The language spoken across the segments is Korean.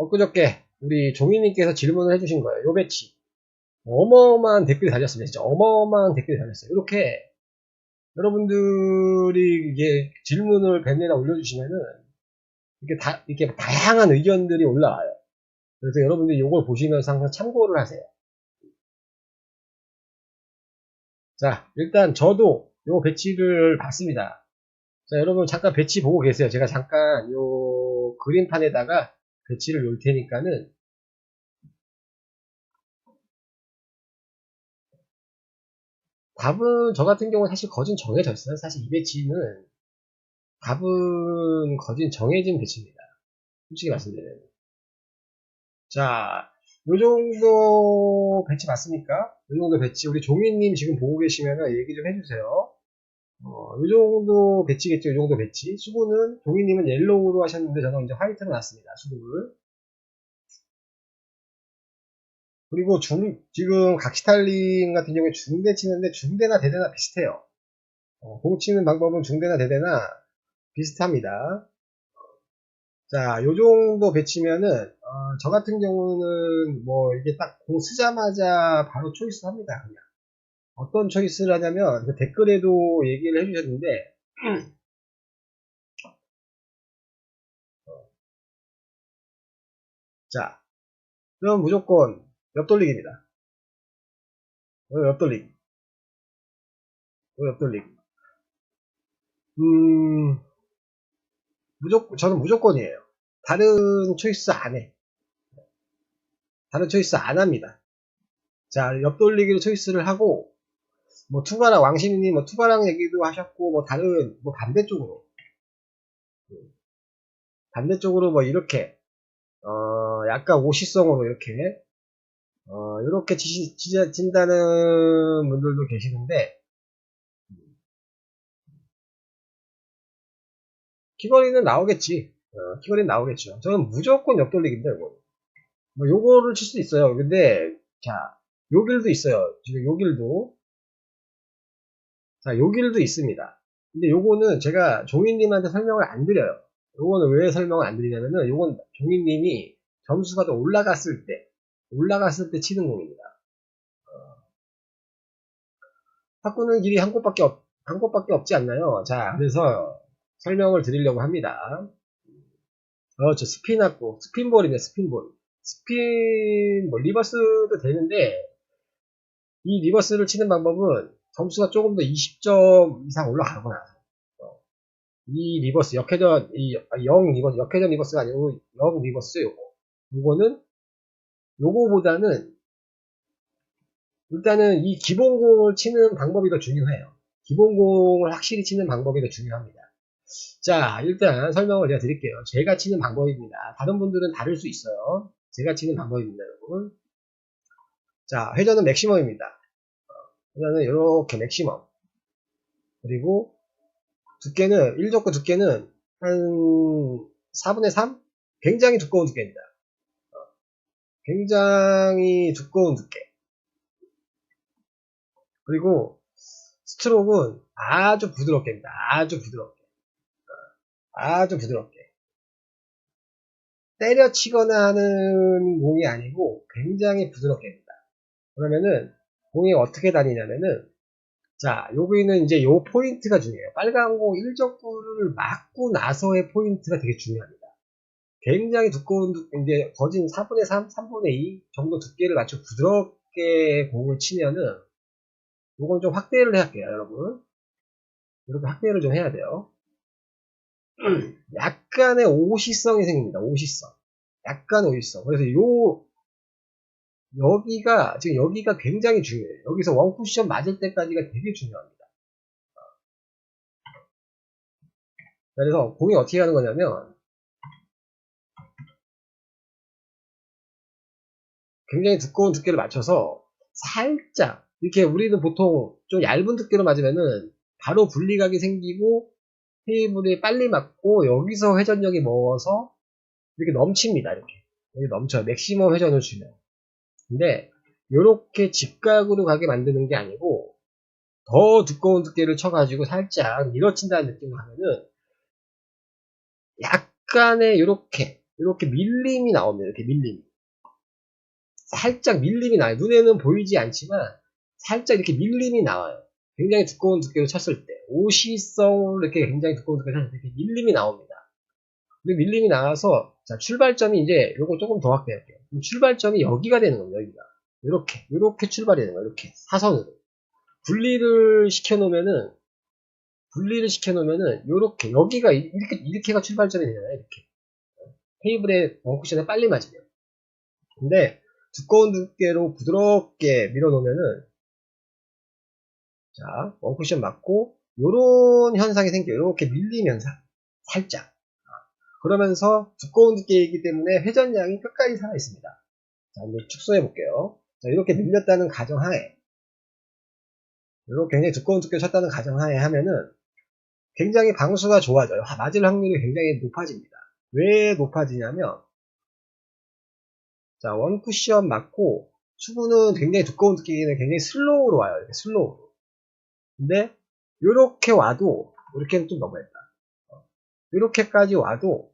엊그저께 우리 종이님께서 질문을 해주신 거예요. 요 배치. 어마어마한 댓글이 달렸습니다. 진짜 어마어마한 댓글이 달렸어요. 이렇게 여러분들이 이게 질문을 밴드에다 올려주시면은 이렇게 다, 이렇게 다양한 의견들이 올라와요. 그래서 여러분들이 이걸 보시면서 항상 참고를 하세요. 자, 일단 저도 요 배치를 봤습니다. 자, 여러분 잠깐 배치 보고 계세요. 제가 잠깐 요 그림판에다가 배치를 놓을 테니까는 답은 저 같은 경우는 사실 거진 정해져 있어요. 사실 이 배치는 답은 거진 정해진 배치입니다. 솔직히 말씀드리면. 자, 요 정도 배치 맞습니까? 요 정도 배치. 우리 종이님 지금 보고 계시면 얘기 좀 해주세요. 어, 요 정도 배치겠죠. 요 정도 배치. 수분은, 종이님은 옐로우로 하셨는데 저는 이제 화이트로 놨습니다. 수분을. 그리고 중, 지금 각시탈링 같은 경우에 중대 치는데 중대나 대대나 비슷해요. 어, 공 치는 방법은 중대나 대대나 비슷합니다. 자, 요 정도 배치면은, 어, 저 같은 경우는 뭐 이게 딱 공 쓰자마자 바로 초이스 합니다, 그냥. 어떤 초이스를 하냐면, 그 댓글에도 얘기를 해주셨는데, 자, 그럼 무조건 옆돌리기입니다. 옆돌리기. 옆돌리기. 음, 무조건, 저는 무조건이에요. 다른 초이스 안 해. 다른 초이스 안 합니다. 자, 옆돌리기로 초이스를 하고, 뭐, 투바랑, 왕신이님, 뭐, 투바랑 얘기도 하셨고, 뭐, 다른, 뭐, 반대쪽으로. 반대쪽으로 뭐, 이렇게, 어, 약간 오시성으로 이렇게, 어, 이렇게 치, 친다는 분들도 계시는데, 키거리는 나오겠지. 어, 키거리는 나오겠죠. 저는 무조건 옆돌리기입니다, 이거. 뭐, 요거를 칠 수도 있어요. 근데, 자, 요 길도 있어요. 지금 요 길도. 자, 요 길도 있습니다. 근데 요거는 제가 종이님한테 설명을 안 드려요. 요거는 왜 설명을 안 드리냐면은, 요건 종이님이 점수가 더 올라갔을 때, 올라갔을 때 치는 공입니다. 어, 바꾸는 길이 한 곳밖에 없, 한 곳밖에 없지 않나요? 자, 그래서 설명을 드리려고 합니다. 어, 저 스핀 학고, 스핀볼이네, 스핀볼. 스핀, 뭐, 리버스도 되는데, 이 리버스를 치는 방법은 점수가 조금 더 20점 이상 올라가고 나서, 어, 이 리버스, 역회전, 이, 0 리버스, 역회전 리버스가 아니고 0 리버스 요거. 요거는, 요거보다는, 일단은 이 기본공을 치는 방법이 더 중요해요. 기본공을 확실히 치는 방법이 더 중요합니다. 자, 일단 설명을 제가 드릴게요. 제가 치는 방법입니다. 다른 분들은 다를 수 있어요. 제가 치는 방법입니다, 여러분. 자, 회전은 맥시멈입니다. 회전은 이렇게 맥시멈. 그리고 두께는, 1족구 두께는 한 4분의 3? 굉장히 두꺼운 두께입니다. 굉장히 두꺼운 두께. 그리고 스트로크는 아주 부드럽게입니다. 아주 부드럽게. 아주 부드럽게. 때려치거나 하는 공이 아니고 굉장히 부드럽게 합니다. 그러면은 공이 어떻게 다니냐면은 자 여기는 이제 요 포인트가 중요해요. 빨간 공 1적구를 맞고 나서의 포인트가 되게 중요합니다. 굉장히 두꺼운 이제 거진 4분의 3, 3분의 2 정도 두께를 맞춰 부드럽게 공을 치면은 요건 좀 확대를 할게요 여러분 이렇게 확대를 좀 해야 돼요 약간의 오시성이 생깁니다. 오시성. 약간 오시성. 그래서 요 여기가 지금 여기가 굉장히 중요해요. 여기서 원 쿠션 맞을 때까지가 되게 중요합니다. 그래서 공이 어떻게 하는 거냐면 굉장히 두꺼운 두께를 맞춰서 살짝 이렇게 우리는 보통 좀 얇은 두께로 맞으면은 바로 분리각이 생기고 테이블에 빨리 맞고 여기서 회전력이 먹어서 이렇게 넘칩니다. 이렇게 여기 넘쳐요. 맥시멈 회전을 주면 근데 이렇게 직각으로 가게 만드는 게 아니고 더 두꺼운 두께를 쳐가지고 살짝 밀어친다는 느낌을 하면은 약간의 이렇게 이렇게 밀림이 나옵니다. 이렇게 밀림. 살짝 밀림이 나요. 눈에는 보이지 않지만 살짝 이렇게 밀림이 나와요. 굉장히 두꺼운 두께로 쳤을 때 오시성으로 이렇게 굉장히 두꺼운 두께로 쳤을 때 밀림이 나옵니다. 근데 밀림이 나와서 자 출발점이 이제 요거 조금 더 확대할게요. 출발점이 여기가 되는 겁니다. 여기가 이렇게 이렇게 출발이 되는 거예요. 이렇게 사선으로 분리를 시켜 놓으면은 분리를 시켜 놓으면은 요렇게 여기가 이렇게 이렇게가 출발점이 되잖아요. 이렇게 테이블에 원쿠션에 빨리 맞으면 근데 두꺼운 두께로 부드럽게 밀어 놓으면은 자 원쿠션 맞고 요런 현상이 생겨요. 이렇게 현상 살짝 그러면서 두꺼운 두께이기 때문에 회전량이 끝까지 살아 있습니다. 자, 이제 축소해 볼게요. 자, 이렇게 밀렸다는 가정하에, 이렇게 굉장히 두꺼운 두께를 쳤다는 가정하에 하면은 굉장히 방수가 좋아져요. 맞을 확률이 굉장히 높아집니다. 왜 높아지냐면, 자, 원 쿠션 맞고, 수분은 굉장히 두꺼운 두께기는 굉장히 슬로우로 와요. 이렇게 슬로우로. 근데, 이렇게 와도, 이렇게는 좀 너무했다. 이렇게까지 와도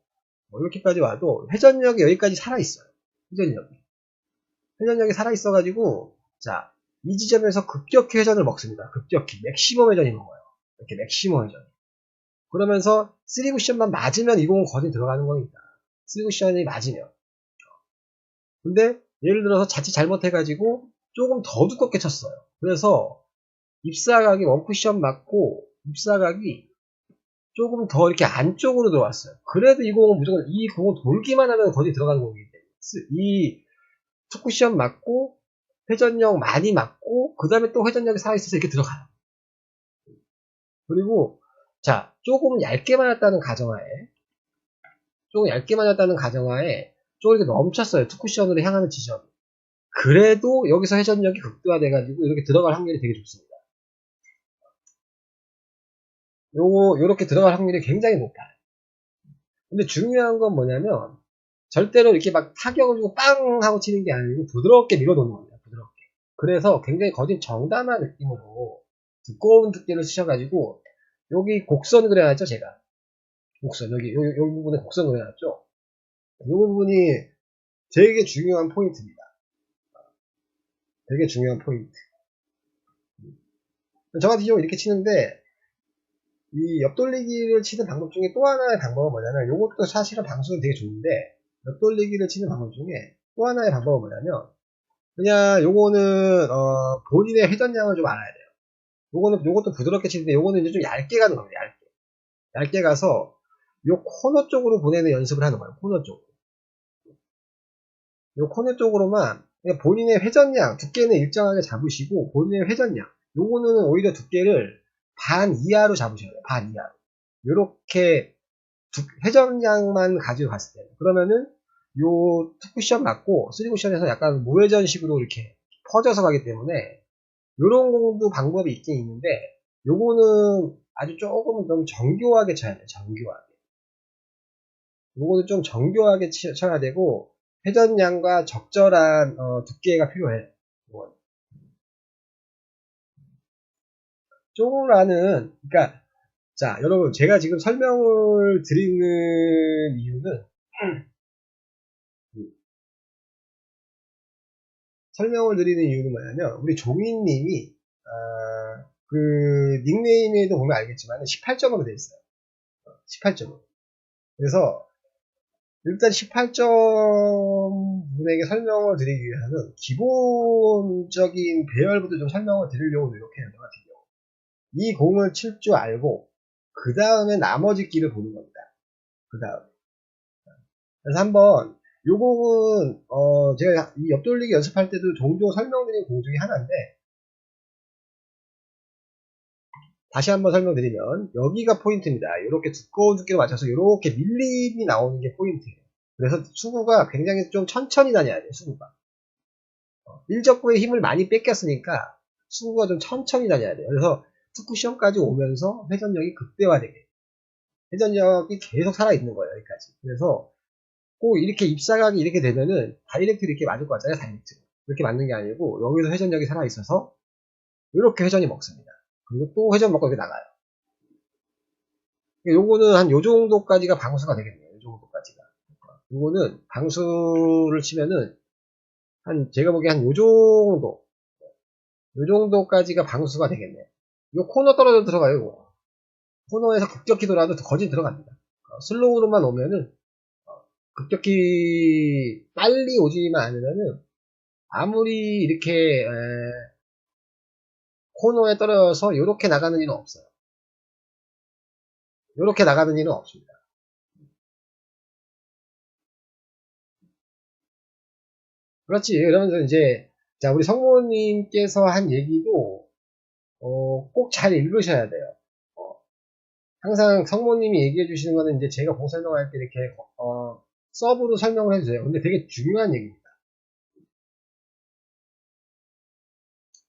뭐 이렇게까지 와도 회전력이 여기까지 살아 있어요. 회전력이 회전력이 살아 있어 가지고 자 이 지점에서 급격히 회전을 먹습니다. 급격히 맥시멈 회전이 먹어요. 이렇게 맥시멈 회전. 그러면서 3쿠션만 맞으면 이 공은 거진 들어가는 겁니다. 3쿠션이 맞으면. 근데 예를 들어서 자칫 잘못해가지고 조금 더 두껍게 쳤어요. 그래서 입사각이 원쿠션 맞고 입사각이 조금 더 이렇게 안쪽으로 들어왔어요. 그래도 이 공은 무조건 이 공은 돌기만 하면 거기 들어가는 공이기 때문에 이 투쿠션 맞고 회전력 많이 맞고 그 다음에 또 회전력이 살아있어서 이렇게 들어가요. 그리고 자 조금 얇게 맞았다는 가정하에 조금 얇게 맞았다는 가정하에 조금 이렇게 넘쳤어요. 투쿠션으로 향하는 지점. 그래도 여기서 회전력이 극대화돼가지고 이렇게 들어갈 확률이 되게 좋습니다. 요거, 요렇게 들어갈 확률이 굉장히 높아요. 근데 중요한 건 뭐냐면, 절대로 이렇게 막 타격을 주고 빵! 하고 치는 게 아니고 부드럽게 밀어놓는 겁니다. 부드럽게. 그래서 굉장히 거진 정담한 느낌으로 두꺼운 두께를 쓰셔가지고, 여기 곡선 그려놨죠, 제가. 곡선, 여기, 요, 요 부분에 곡선 그려놨죠? 이 부분이 되게 중요한 포인트입니다. 되게 중요한 포인트. 저 같은 경우 이렇게 치는데, 이 옆돌리기를 치는 방법 중에 또 하나의 방법은 뭐냐면 이것도 사실은 방수는 되게 좋은데 옆돌리기를 치는 방법 중에 또 하나의 방법은 뭐냐면 그냥 요거는 어, 본인의 회전량을 좀 알아야 돼요. 요거는 요것도 부드럽게 치는데 요거는 이제 좀 얇게 가는 겁니다. 얇게 얇게 가서 요 코너 쪽으로 보내는 연습을 하는 거예요. 코너 쪽으로 요 코너 쪽으로만 본인의 회전량 두께는 일정하게 잡으시고 본인의 회전량 요거는 오히려 두께를 반 이하로 잡으셔야 돼요. 반 이하로. 요렇게 회전량만 가지고 갔을 때 그러면은 요 투쿠션 맞고 3쿠션에서 약간 무회전식으로 이렇게 퍼져서 가기 때문에 요런 공도 방법이 있긴 있는데 요거는 아주 조금 좀 정교하게 쳐야 돼요. 정교하게. 요거는 좀 정교하게 쳐야 되고 회전량과 적절한 어, 두께가 필요해. 쪼라는 그러니까 자 여러분 제가 지금 설명을 드리는 이유는 설명을 드리는 이유는 뭐냐면 우리 종인님이 아, 그 닉네임에도 보면 알겠지만 18점으로 되어 있어요. 18점으로. 그래서 일단 18점 분에게 설명을 드리기 위해서는 기본적인 배열부터 좀 설명을 드리려고 노력해요. 저 같은 경우. 이 공을 칠 줄 알고 그 다음에 나머지 길을 보는 겁니다. 그 다음. 그래서 한번 요 공은 어 제가 이 옆돌리기 연습할 때도 종종 설명드린 공 중에 하나인데 다시 한번 설명드리면 여기가 포인트입니다. 이렇게 두꺼운 두께로 맞춰서 이렇게 밀림이 나오는 게 포인트예요. 그래서 수구가 굉장히 좀 천천히 다녀야 돼요. 수구가. 어, 일적구에 힘을 많이 뺏겼으니까 수구가 좀 천천히 다녀야 돼요. 그래서 투쿠션까지 오면서 회전력이 극대화되게. 회전력이 계속 살아있는 거예요 여기까지. 그래서 꼭 이렇게 입사각이 이렇게 되면은 다이렉트 이렇게 맞을 것 같잖아요 다이렉트. 이렇게 맞는 게 아니고 여기서 회전력이 살아있어서 이렇게 회전이 먹습니다. 그리고 또 회전 먹고 이렇게 나가요. 요거는 한 요 정도까지가 방수가 되겠네요 요 정도까지가. 이거는 방수를 치면은 한 제가 보기에 한 요 정도 요 정도까지가 방수가 되겠네. 요 코너 떨어져 들어가요. 이거. 코너에서 급격히 돌아도 거진 들어갑니다. 어, 슬로우로만 오면은 어, 급격히 빨리 오지만 않으면은 아무리 이렇게 에, 코너에 떨어져서 이렇게 나가는 일은 없어요. 이렇게 나가는 일은 없습니다. 그렇지. 그러면서 이제 자 우리 성모님께서 한 얘기도 어, 꼭 잘 읽으셔야 돼요. 어, 항상 성모님이 얘기해 주시는 거는 이제 제가 공 설명할 때 이렇게 어, 서브로 설명을 해주세요. 근데 되게 중요한 얘기입니다.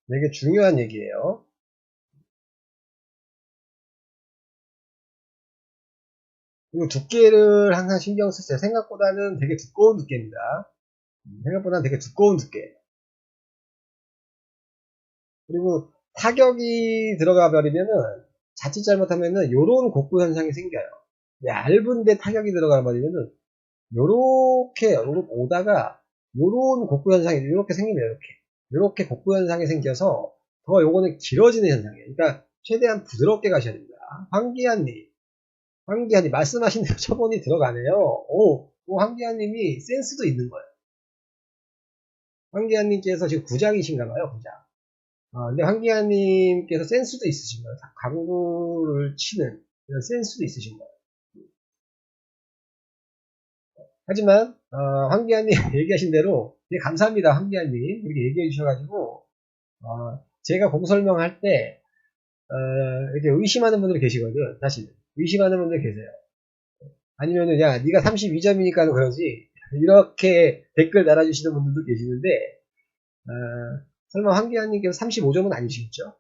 되게 중요한 얘기예요. 그리고 두께를 항상 신경 쓰세요. 생각보다는 되게 두꺼운 두께입니다. 생각보다는 되게 두꺼운 두께. 그리고 타격이 들어가 버리면은 자칫 잘못하면은 요런 곡부 현상이 생겨요. 얇은데 타격이 들어가 버리면은 요렇게 오다가 요런 곡부 현상이 이렇게 생기면 이렇게 이렇게 곡부 현상이 생겨서 더 요거는 길어지는 현상이에요. 그러니까 최대한 부드럽게 가셔야 됩니다. 황기한님, 황기한님 말씀하신 대로 처번이 들어가네요. 오, 오 황기한님이 센스도 있는 거예요. 황기한님께서 지금 구장이신가봐요, 구장. 어, 근데 황기한님께서 센스도 있으신 거예요. 강구를 치는 그런 센스도 있으신 거예요. 하지만 어, 황기한님 얘기하신 대로 되게 감사합니다. 황기한님 이렇게 얘기해 주셔가지고 어, 제가 공 설명할 때 어, 이렇게 의심하는 분들이 계시거든. 사실 의심하는 분들 계세요. 아니면은 야 네가 32점이니까 그러지 이렇게 댓글 달아주시는 분들도 계시는데 어, 설마 황기환님께서 35점은 아니시겠죠?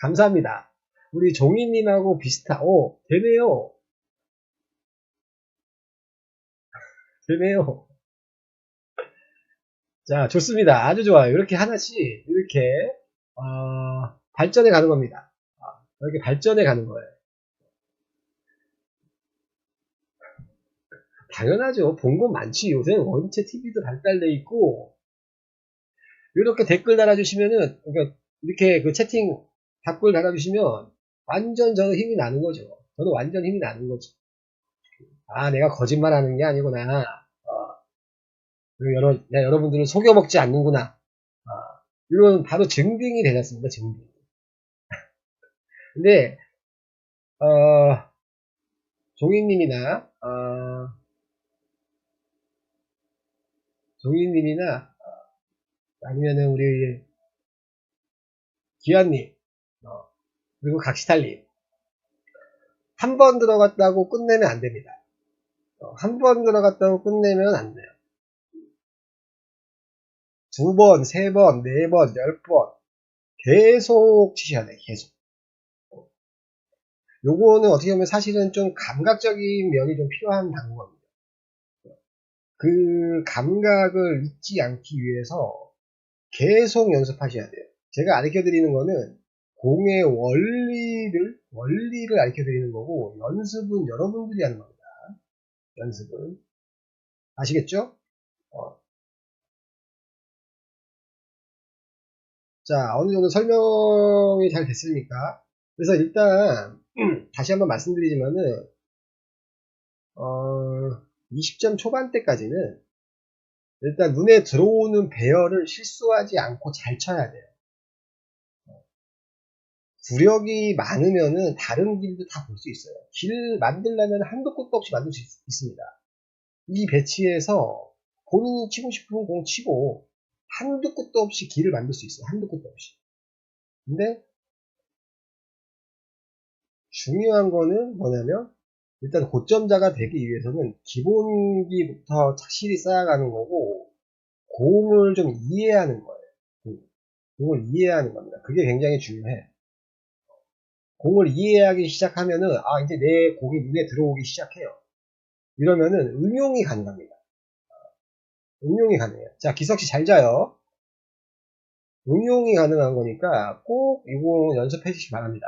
감사합니다. 우리 종이님하고 비슷하, 오, 되네요. 되네요. 자, 좋습니다. 아주 좋아요. 이렇게 하나씩, 이렇게, 어, 발전해 가는 겁니다. 이렇게 발전해 가는 거예요. 당연하죠. 본 건 많지. 요새는 원체 TV도 발달돼 있고, 이렇게 댓글 달아주시면은, 그러니까 이렇게 그 채팅 답글 달아주시면, 완전 저는 힘이 나는 거죠. 저는 완전 힘이 나는 거죠. 아, 내가 거짓말 하는 게 아니구나. 어, 그리고 여러, 내가 여러분들을 속여먹지 않는구나. 어, 이런 바로 증빙이 되지 않습니까? 증빙. 근데 어, 종이님이나 어, 종이님이나 어, 아니면은 우리 기환님 어, 그리고 각시탈님 한 번 들어갔다고 끝내면 안 됩니다. 어, 한번 들어갔다고 끝내면 안 돼요. 두 번, 세 번, 네 번, 열 번 계속 치셔야 돼요. 계속. 요거는 어떻게 보면 사실은 좀 감각적인 면이 좀 필요한 방법입니다. 그 감각을 잊지 않기 위해서 계속 연습하셔야 돼요. 제가 가르쳐 드리는 거는 공의 원리를 원리를 가르쳐 드리는 거고 연습은 여러분들이 하는 겁니다. 연습은 아시겠죠? 어. 자 어느 정도 설명이 잘 됐습니까? 그래서 일단 다시 한번 말씀드리지만은 어, 20점 초반대까지는 일단 눈에 들어오는 배열을 실수하지 않고 잘 쳐야 돼요. 구력이 많으면은 다른 길도 다 볼 수 있어요. 길 만들려면 한도 끝도 없이 만들 수 있, 습니다이 배치에서 본인이 치고 싶은 공 치고 한도 끝도 없이 길을 만들 수 있어요. 한도 끝도 없이. 근데 중요한 거는 뭐냐면 일단 고점자가 되기 위해서는 기본기부터 착실히 쌓아가는 거고 공을 좀 이해하는 거예요. 공을 이해하는 겁니다. 그게 굉장히 중요해. 공을 이해하기 시작하면은 아 이제 내 공이 눈에 들어오기 시작해요. 이러면은 응용이 가능합니다. 응용이 가능해요. 자 기석 씨 잘 자요. 응용이 가능한 거니까 꼭 이거 연습해 주시기 바랍니다.